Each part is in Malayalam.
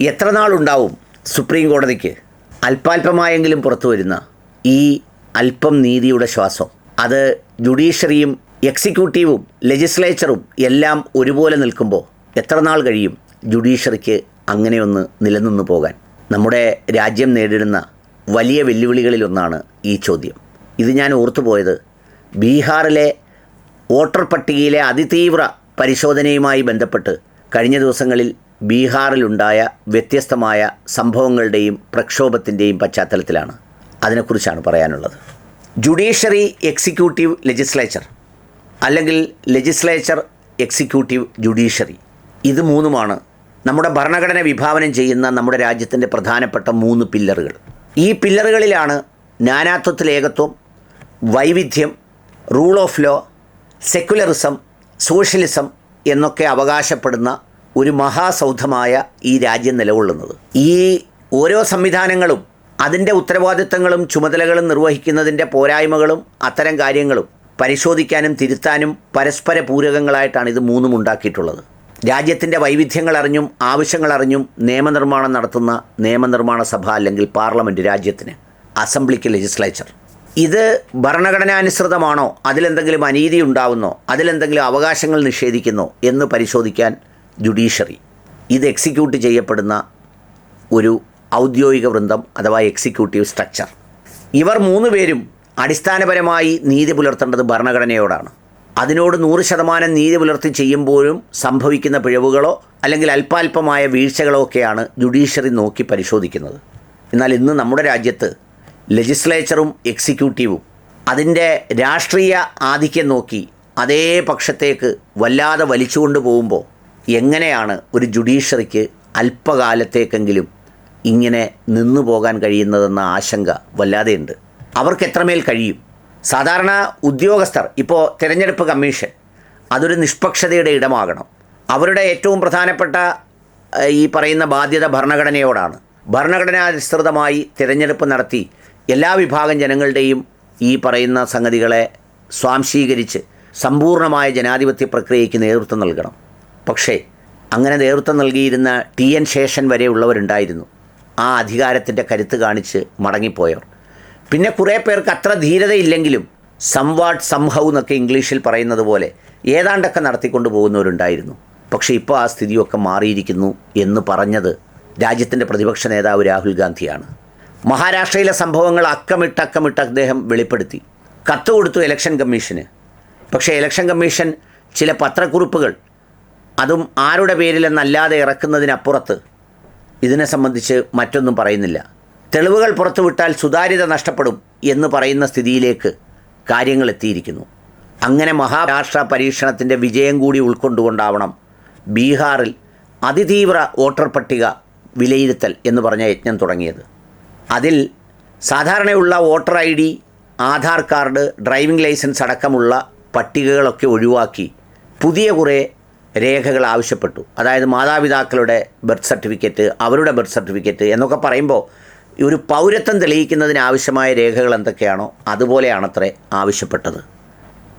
എത്ര നാളുണ്ടാവും സുപ്രീം കോടതിക്ക്? അല്പാൽപമായെങ്കിലും പുറത്തു വരുന്ന ഈ അല്പം നീതിയുടെ ശ്വാസം. അത് ജുഡീഷ്യറിയും എക്സിക്യൂട്ടീവും ലെജിസ്ലേച്ചറും എല്ലാം ഒരുപോലെ നിൽക്കുമ്പോൾ എത്ര നാൾ കഴിയും ജുഡീഷ്യറിക്ക് അങ്ങനെയൊന്ന് നിലനിന്ന് പോകാൻ? നമ്മുടെ രാജ്യം നേരിടുന്ന വലിയ വെല്ലുവിളികളിലൊന്നാണ് ഈ ചോദ്യം. ഇത് ഞാൻ ഓർത്തുപോയത് ബീഹാറിലെ വോട്ടർ പട്ടികയിലെ അതിതീവ്ര പരിശോധനയുമായി ബന്ധപ്പെട്ട് കഴിഞ്ഞ ദിവസങ്ങളിൽ ബീഹാറിലുണ്ടായ വ്യത്യസ്തമായ സംഭവങ്ങളുടെയും പ്രക്ഷോഭത്തിന്റെയും പശ്ചാത്തലത്തിലാണ് അതിനെക്കുറിച്ചാണ് പറയാനുള്ളത്. ജുഡീഷ്യറി എക്സിക്യൂട്ടീവ് ലെജിസ്ലേച്ചർ അല്ലെങ്കിൽ ലെജിസ്ലേച്ചർ എക്സിക്യൂട്ടീവ് ജുഡീഷ്യറി ഇത് മൂന്നുമാണ് നമ്മുടെ ഭരണഘടന വിഭാവനം ചെയ്യുന്ന നമ്മുടെ രാജ്യത്തിന്റെ പ്രധാനപ്പെട്ട മൂന്ന് പില്ലറുകൾ. ഈ പില്ലറുകളിലാണ് നാനാത്വത്തിൽ ഏകത്വം വൈവിധ്യം rule of law secularism socialism എന്നൊക്കെ അവകാശപ്പെടുന്ന ഒരു മഹാസൗധമായ ഈ രാജ്യം നിലകൊള്ളുന്നത്. ഈ ഓരോ സംവിധാനങ്ങളും അതിന്റെ ഉത്തരവാദിത്തങ്ങളും ചുമതലകളും നിർവഹിക്കുന്നതിന്റെ പോരായ്മകളും അത്തരം കാര്യങ്ങളും പരിശോധിക്കാനും തിരുത്താനും പരസ്പര പൂരകങ്ങളായിട്ടാണ് ഇത് മൂന്നും ഉണ്ടാക്കിയിട്ടുള്ളത്. രാജ്യത്തിന്റെ വൈവിധ്യങ്ങൾ അറിഞ്ഞും ആവശ്യങ്ങൾ അറിഞ്ഞും നിയമനിർമ്മാണം നടത്തുന്ന നിയമനിർമ്മാണ സഭ അല്ലെങ്കിൽ പാർലമെന്റ് രാജ്യത്തിന് അസംബ്ലിക്ക് ലെജിസ്ലേച്ചർ. ഇത് ഭരണഘടനാനുസൃതമാണോ അതിലെന്തെങ്കിലും അനീതി ഉണ്ടാവുന്നോ അതിലെന്തെങ്കിലും അവകാശങ്ങൾ നിഷേധിക്കുന്നോ എന്ന് പരിശോധിക്കാൻ ജുഡീഷ്യറി. ഇത് എക്സിക്യൂട്ട് ചെയ്യപ്പെടുന്ന ഒരു ഔദ്യോഗിക വൃന്ദം അഥവാ എക്സിക്യൂട്ടീവ് സ്ട്രക്ചർ ഇവർ മൂന്ന് പേരും അടിസ്ഥാനപരമായി നീതി പുലർത്തേണ്ടത് ഭരണഘടനയോടാണ്. അതിനോട് നൂറ് ശതമാനം നീതി പുലർത്തി ചെയ്യുമ്പോഴും സംഭവിക്കുന്ന പിഴവുകളോ അല്ലെങ്കിൽ അല്പാൽപമായ വീഴ്ചകളോ ഒക്കെയാണ് ജുഡീഷ്യറി നോക്കി പരിശോധിക്കുന്നത്. എന്നാൽ ഇന്ന് നമ്മുടെ രാജ്യത്ത് ലെജിസ്ലേച്ചറും എക്സിക്യൂട്ടീവും അതിന്റെ രാഷ്ട്രീയ ആധിക്യം നോക്കി അതേ പക്ഷത്തേക്ക് വല്ലാതെ വലിച്ചുകൊണ്ട് പോകുമ്പോൾ എങ്ങനെയാണ് ഒരു ജുഡീഷ്യറിക്ക് അല്പകാലത്തേക്കെങ്കിലും ഇങ്ങനെ നിന്നു പോകാൻ കഴിയുന്നതെന്ന ആശങ്ക വല്ലാതെയുണ്ട്. അവർക്ക് എത്രമേൽ കഴിയും? സാധാരണ ഉദ്യോഗസ്ഥർ ഇപ്പോൾ തിരഞ്ഞെടുപ്പ് കമ്മീഷൻ അതൊരു നിഷ്പക്ഷതയുടെ ഇടമാകണം. അവരുടെ ഏറ്റവും പ്രധാനപ്പെട്ട ഈ പറയുന്ന ബാധ്യത ഭരണഘടനയോടാണ്. ഭരണഘടനാധിഷ്ഠിതമായി തിരഞ്ഞെടുപ്പ് നടത്തി എല്ലാ വിഭാഗം ജനങ്ങളുടെയും ഈ പറയുന്ന സംഗതികളെ സ്വാംശീകരിച്ച് സമ്പൂർണമായ ജനാധിപത്യ പ്രക്രിയയ്ക്ക് നേതൃത്വം നൽകണം. പക്ഷേ അങ്ങനെ നേതൃത്വം നൽകിയിരുന്ന ടി. എൻ. ശേഷൻ വരെയുള്ളവരുണ്ടായിരുന്നു ആ അധികാരത്തിന്റെ കരുത്ത് കാണിച്ച് മടങ്ങിപ്പോയവർ. പിന്നെ കുറേ പേർക്ക് അത്ര ധീരതയില്ലെങ്കിലും സംവാഡ് സംഹൗ എന്നൊക്കെ ഇംഗ്ലീഷിൽ പറയുന്നത് പോലെ ഏതാണ്ടൊക്കെ നടത്തിക്കൊണ്ട് പോകുന്നവരുണ്ടായിരുന്നു. പക്ഷേ ഇപ്പോൾ ആ സ്ഥിതിയൊക്കെ മാറിയിരിക്കുന്നു എന്ന് പറഞ്ഞത് രാജ്യത്തിന്റെ പ്രതിപക്ഷ നേതാവ് രാഹുൽ ഗാന്ധിയാണ്. മഹാരാഷ്ട്രയിലെ സംഭവങ്ങൾ അക്കമിട്ട് അക്കമിട്ട് അദ്ദേഹം വെളിപ്പെടുത്തി. കത്ത് കൊടുത്തു ഇലക്ഷൻ കമ്മീഷന്. പക്ഷേ ഇലക്ഷൻ കമ്മീഷൻ ചില പത്രക്കുറിപ്പുകൾ അതും ആരുടെ പേരിലെന്നല്ലാതെ ഇറക്കുന്നതിനപ്പുറത്ത് ഇതിനെ സംബന്ധിച്ച് മറ്റൊന്നും പറയുന്നില്ല. തെളിവുകൾ പുറത്തുവിട്ടാൽ സുതാര്യത നഷ്ടപ്പെടും എന്ന് പറയുന്ന സ്ഥിതിയിലേക്ക് കാര്യങ്ങൾ എത്തിയിരിക്കുന്നു. അങ്ങനെ മഹാരാഷ്ട്ര പരീക്ഷണത്തിന്റെ വിജയം കൂടി ഉൾക്കൊണ്ടുകൊണ്ടാവണം ബീഹാറിൽ അതിതീവ്ര വോട്ടർ പട്ടിക വിലയിരുത്തൽ എന്ന് പറഞ്ഞ യജ്ഞം തുടങ്ങിയത്. അതിൽ സാധാരണയുള്ള voter I D Aadhaar card driving licence അടക്കമുള്ള പട്ടികകളൊക്കെ ഒഴിവാക്കി പുതിയ കുറേ രേഖകൾ ആവശ്യപ്പെട്ടു. അതായത് മാതാപിതാക്കളുടെ ബർത്ത് സർട്ടിഫിക്കറ്റ് അവരുടെ ബർത്ത് സർട്ടിഫിക്കറ്റ് എന്നൊക്കെ പറയുമ്പോൾ ഒരു പൗരത്വം തെളിയിക്കുന്നതിന് ആവശ്യമായ രേഖകൾ എന്തൊക്കെയാണോ അതുപോലെയാണത്രേ ആവശ്യപ്പെട്ടത്.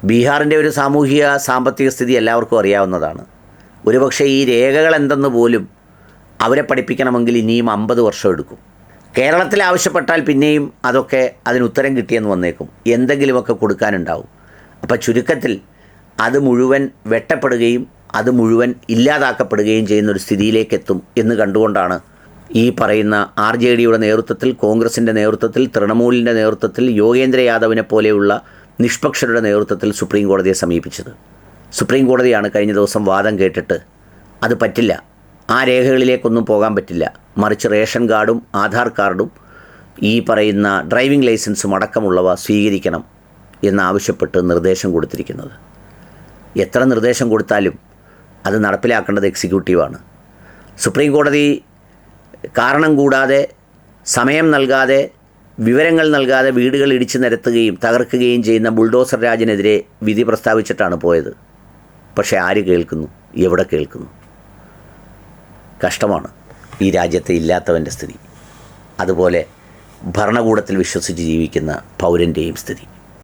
ബീഹാറിന്റെ ഒരു സാമൂഹിക സാമ്പത്തിക സ്ഥിതി എല്ലാവർക്കും അറിയാവുന്നതാണ്. ഒരുപക്ഷെ ഈ രേഖകൾ എന്തെന്ന് പോലും അവരെ പഠിപ്പിക്കണമെങ്കിൽ ഇനിയും അമ്പത് വർഷം എടുക്കും. കേരളത്തിൽ ആവശ്യപ്പെട്ടാൽ പിന്നെയും അതൊക്കെ അതിന് ഉത്തരം കിട്ടിയെന്ന് വന്നേക്കും. എന്തെങ്കിലുമൊക്കെ കൊടുക്കാനുണ്ടാവും. അപ്പോൾ ചുരുക്കത്തിൽ അത് മുഴുവൻ വെട്ടപ്പെടുകയും അത് മുഴുവൻ ഇല്ലാതാക്കപ്പെടുകയും ചെയ്യുന്ന ഒരു സ്ഥിതിയിലേക്കെത്തും എന്ന് കണ്ടുകൊണ്ടാണ് ഈ പറയുന്ന ആർ ജെ ഡിയുടെ നേതൃത്വത്തിൽ കോൺഗ്രസിന്റെ നേതൃത്വത്തിൽ തൃണമൂലിന്റെ നേതൃത്വത്തിൽ യോഗേന്ദ്ര യാദവിനെ പോലെയുള്ള നിഷ്പക്ഷരുടെ നേതൃത്വത്തിൽ സുപ്രീം കോടതിയെ സമീപിച്ചത്. സുപ്രീം കോടതിയാണ് കഴിഞ്ഞ ദിവസം വാദം കേട്ടിട്ട് അത് പറ്റില്ല. ആ രേഖകളിലേക്കൊന്നും പോകാൻ പറ്റില്ല. മറിച്ച് റേഷൻ കാർഡും ആധാർ കാർഡും ഈ പറയുന്ന ഡ്രൈവിംഗ് ലൈസൻസും അടക്കമുള്ളവ സ്വീകരിക്കണം എന്നാവശ്യപ്പെട്ട് നിർദ്ദേശം കൊടുത്തിരിക്കുന്നത്. എത്ര നിർദ്ദേശം കൊടുത്താലും അത് നടപ്പിലാക്കേണ്ടത് എക്സിക്യൂട്ടീവാണ്. സുപ്രീം കോടതി കാരണം കൂടാതെ സമയം നൽകാതെ വിവരങ്ങൾ നൽകാതെ വീടുകൾ ഇടിച്ചു നിരത്തുകയും തകർക്കുകയും ചെയ്യുന്ന ബുൾഡോസർ രാജിനെതിരെ വിധി പ്രസ്താവിച്ചിട്ടാണ് പോയത്. പക്ഷേ ആര് കേൾക്കുന്നു? എവിടെ കേൾക്കുന്നു? കഷ്ടമാണ് ഈ രാജ്യത്തെ ഇല്ലാത്തവന്റെ സ്ഥിതി. അതുപോലെ ഭരണകൂടത്തിൽ വിശ്വസിച്ച് ജീവിക്കുന്ന പൗരന്റെയും സ്ഥിതി.